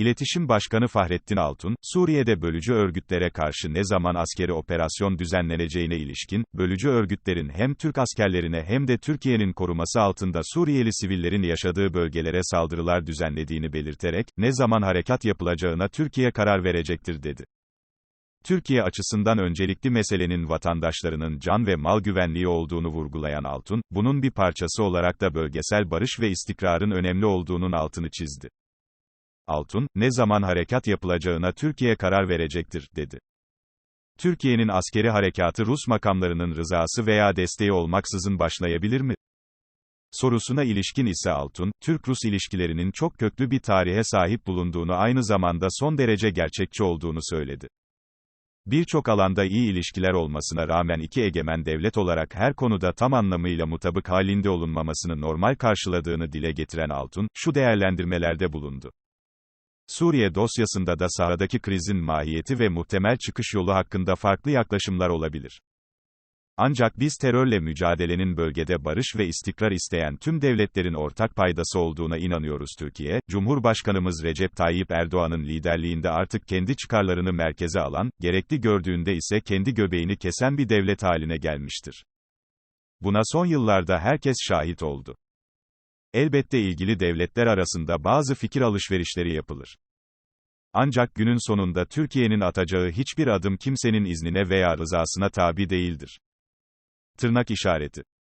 İletişim Başkanı Fahrettin Altun, Suriye'de bölücü örgütlere karşı ne zaman askeri operasyon düzenleneceğine ilişkin, bölücü örgütlerin hem Türk askerlerine hem de Türkiye'nin koruması altında Suriyeli sivillerin yaşadığı bölgelere saldırılar düzenlediğini belirterek, ne zaman harekat yapılacağına Türkiye karar verecektir dedi. Türkiye açısından öncelikli meselenin vatandaşlarının can ve mal güvenliği olduğunu vurgulayan Altun, bunun bir parçası olarak da bölgesel barış ve istikrarın önemli olduğunun altını çizdi. Altun, ne zaman harekat yapılacağına Türkiye karar verecektir, dedi. Türkiye'nin askeri harekatı Rus makamlarının rızası veya desteği olmaksızın başlayabilir mi? Sorusuna ilişkin ise Altun, Türk-Rus ilişkilerinin çok köklü bir tarihe sahip bulunduğunu aynı zamanda son derece gerçekçi olduğunu söyledi. Birçok alanda iyi ilişkiler olmasına rağmen iki egemen devlet olarak her konuda tam anlamıyla mutabık halinde olunmamasını normal karşıladığını dile getiren Altun, şu değerlendirmelerde bulundu. Suriye dosyasında da sahadaki krizin mahiyeti ve muhtemel çıkış yolu hakkında farklı yaklaşımlar olabilir. Ancak biz terörle mücadelenin bölgede barış ve istikrar isteyen tüm devletlerin ortak paydası olduğuna inanıyoruz Türkiye, Cumhurbaşkanımız Recep Tayyip Erdoğan'ın liderliğinde artık kendi çıkarlarını merkeze alan, gerekli gördüğünde ise kendi göbeğini kesen bir devlet haline gelmiştir. Buna son yıllarda herkes şahit oldu. Elbette ilgili devletler arasında bazı fikir alışverişleri yapılır. Ancak günün sonunda Türkiye'nin atacağı hiçbir adım kimsenin iznine veya rızasına tabi değildir. Tırnak işareti.